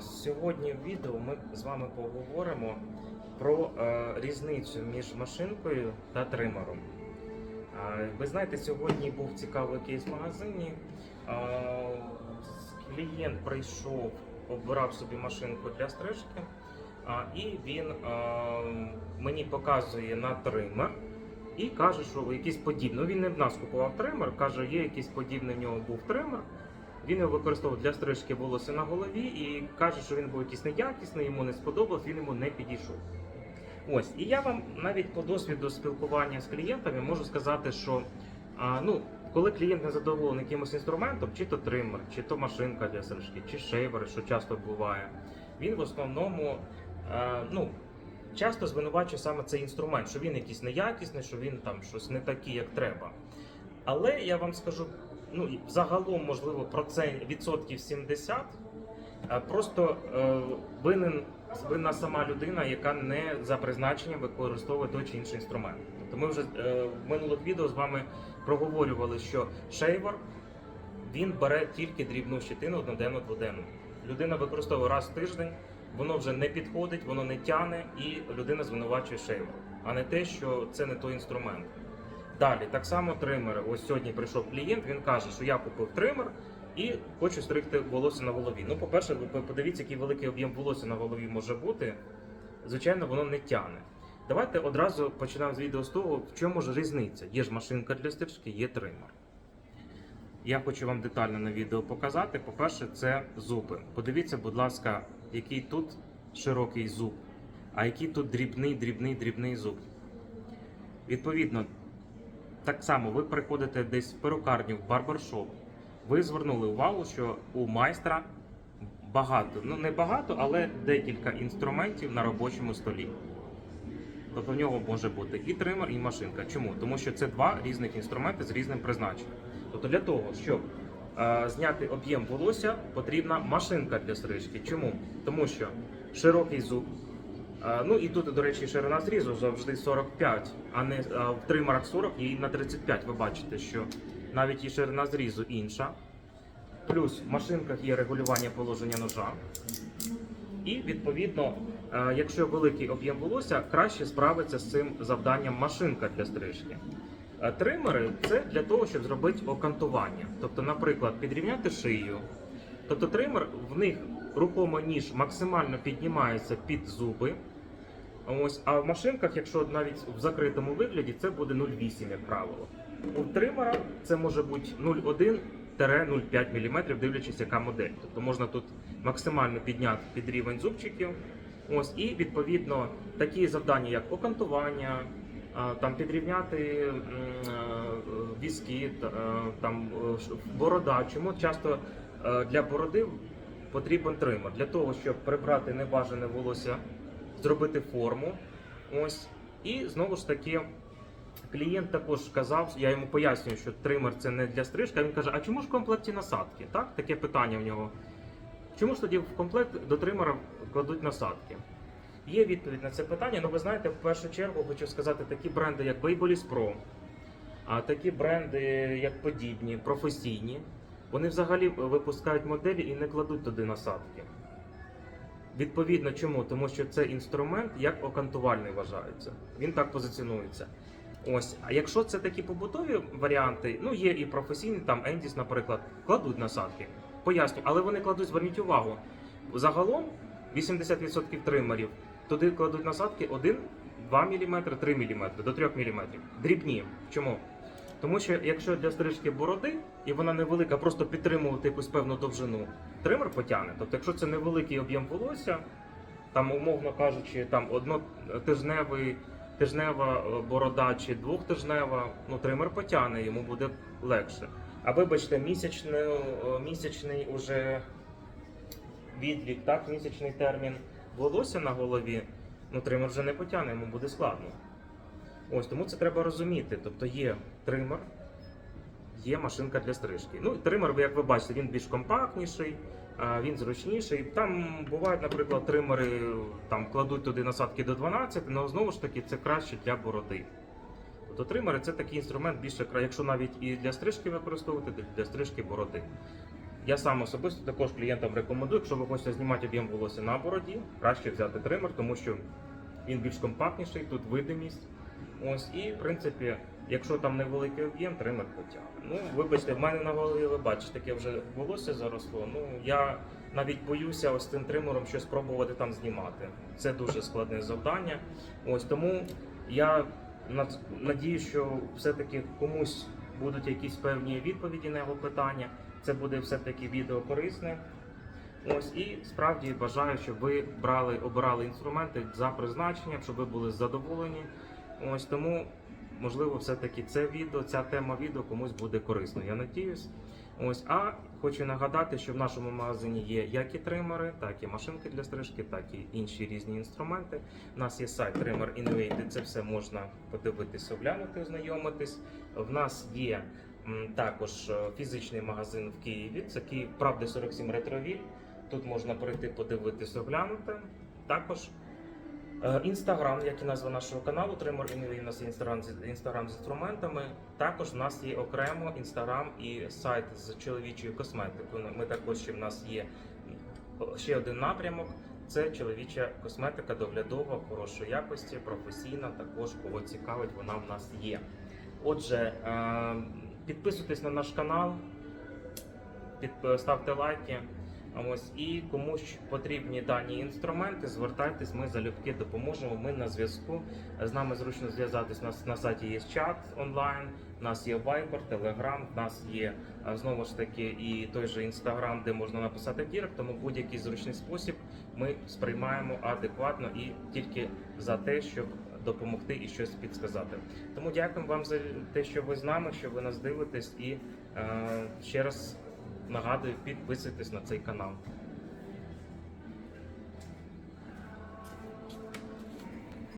Сьогодні в відео ми з вами поговоримо про е, різницю між машинкою та тримером. Ви знаєте, сьогодні був цікавий кейс в магазині. Клієнт прийшов, обирав собі машинку для стрижки, і він мені показує на тример і каже, що якийсь подібний. Ну, він не в нас купував тример, каже, є якийсь подібний в нього був тример. Він його використовував для стрижки волосся на голові і каже, що він був якийсь неякісний, йому не сподобалось, він йому не підійшов. Ось, і я вам навіть по досвіду спілкування з клієнтами можу сказати, що а, ну, коли клієнт не задоволений якимось інструментом, чи то тример, чи то машинка для стрижки, чи шейвери, що часто буває, він в основному а, ну, часто звинувачує саме цей інструмент, що він якийсь неякісний, що він там щось не такий, як треба. Але я вам скажу, ну загалом, можливо, процент відсотків 70, просто е, винен винна сама людина, яка не за призначенням використовує той чи інший інструмент. Тобто ми вже е, в минулих відео з вами проговорювали, що шейвер він бере тільки дрібну щетину одноденну дводенну. Людина використовує раз в тиждень, воно вже не підходить, воно не тяне, і людина звинувачує шейвер, а не те, що це не той інструмент. Далі, так само тримери. Ось сьогодні прийшов клієнт, він каже, що я купив тример і хочу стригти волосся на голові. Ну, по-перше, подивіться, який великий об'єм волосся на голові може бути. Звичайно, воно не тяне. Давайте одразу почнемо з відео з того, в чому ж різниця. Є ж машинка для стрижки, є тример. Я хочу вам детально на відео показати. По-перше, це зуби. Подивіться, будь ласка, який тут широкий зуб, а який тут дрібний, дрібний, дрібний зуб. Відповідно, так само ви приходите десь в перукарню, в барбершоп. Ви звернули увагу, що у майстра багато, ну не багато, але декілька інструментів на робочому столі. Тобто в нього може бути і тример, і машинка. Чому? Тому що це два різних інструменти з різним призначенням. Тобто для того, щоб е, зняти об'єм волосся, потрібна машинка для стрижки. Чому? Тому що широкий зуб. Е, Ну і тут, до речі, ширина зрізу завжди 45, а не а в тримерах 40 і на 35. Ви бачите, що навіть і ширина зрізу інша. Плюс в машинках є регулювання положення ножа. І відповідно, е, якщо великий об'єм волосся, краще справиться з цим завданням машинка для стрижки. Е, Тримери це для того, щоб зробити окантування. Тобто, наприклад, підрівняти шию. Тобто тример в них рухомо ніж максимально піднімається під зуби. Ось, а в машинках, якщо навіть в закритому вигляді, це буде 0,8, як правило. У тримера це може бути 0,1-0,5 мм, дивлячись, яка модель. Тобто можна тут максимально підняти під рівень зубчиків. Ось, і відповідно такі завдання, як окантування, там підрівняти візки, та, там е, борода. Чому часто е, для бороди потрібен тример? Для того, щоб прибрати небажане волосся, зробити форму. Ось. І знову ж таки, клієнт також казав, я йому пояснюю, що тример це не для стрижки. Він каже: а чому ж в комплекті насадки? Так, таке питання в нього. Чому ж тоді в комплект до тримера кладуть насадки? Є відповідь на це питання, але ви знаєте, в першу чергу хочу сказати, такі бренди, як Babyliss Pro, а такі бренди, як подібні, професійні, вони взагалі випускають моделі і не кладуть туди насадки. Відповідно, чому? Тому що це інструмент як окантувальний вважається. Він так позиціонується. Ось, а якщо це такі побутові варіанти, ну є і професійні, там Ендіс, наприклад, кладуть насадки. Поясню, але вони кладуть, зверніть увагу. Загалом 80% тримерів туди кладуть насадки 1, 2 мм, 3 мм, до 3 мм. Дрібні. Чому? Тому що якщо для стрижки бороди і вона невелика, просто підтримувати якусь певну довжину, тример потягне. Тобто, якщо це невеликий об'єм волосся, там, умовно кажучи, там однотижневий, тижнева е, борода чи двохтижнева, ну тример потягне, йому буде легше. А вибачте, місячний, е, місячний уже відлік, так, місячний термін волосся на голові, ну тример вже не потягне, йому буде складно. Ось тому це треба розуміти. Тобто є тример, є машинка для стрижки. Ну, тример, як ви бачите, він більш компактніший, він зручніший. Там бувають, наприклад, тримери там кладуть туди насадки до 12, але знову ж таки це краще для бороди. Тобто тримери це такий інструмент більше якщо навіть і для стрижки використовувати, то для стрижки бороди. Я сам особисто також клієнтам рекомендую, якщо ви хочете знімати об'єм волосся на бороді, краще взяти тример, тому що він більш компактніший, тут видимість. Ось, і в принципі, якщо там невеликий об'єм, тример потягне. Ну, вибачте, в мене на голові ви бачите, таке вже волосся заросло. Ну я навіть боюся ось цим тримером щось пробувати там знімати. Це дуже складне завдання. Ось тому я над- надію, що все-таки комусь будуть якісь певні відповіді на його питання. Це буде все-таки відео корисне. Ось і справді бажаю, щоб ви брали, обирали інструменти за призначенням, щоб ви були задоволені. Ось тому, можливо, все-таки це відео, ця тема відео комусь буде корисно. Я надіюсь. Ось, а хочу нагадати, що в нашому магазині є як і тримери, так і машинки для стрижки, так і інші різні інструменти. У нас є сайт Trimmer Innovate, де це все можна подивитись, оглянути, ознайомитись. В нас є також е, фізичний магазин в Києві. Це Київ Правди 47 Ретровіль. Тут можна прийти, подивитись, оглянути. Також інстаграм, як і назва нашого каналу, Trimmer Innovate, у нас є інстаграм з інструментами. Також у нас є окремо інстаграм і сайт з чоловічою косметикою. Ми також ще в нас є ще один напрямок. Це чоловіча косметика доглядова, хорошої якості, професійна. Також кого цікавить, вона в нас є. Отже, е, підписуйтесь на наш канал, ставте лайки. Ось і комусь потрібні дані інструменти, звертайтесь, ми залюбки допоможемо. Ми на зв'язку. З нами зручно зв'язатись. Нас на сайті є чат онлайн, у нас є Viber, Telegram, у нас є знову ж таки і той же Instagram, де можна написати в тому будь-який зручний спосіб ми сприймаємо адекватно і тільки за те, щоб допомогти і щось підсказати. Тому дякуємо вам за те, що ви з нами, що ви нас дивитесь, і е, ще раз нагадую, підписуйтесь на цей канал.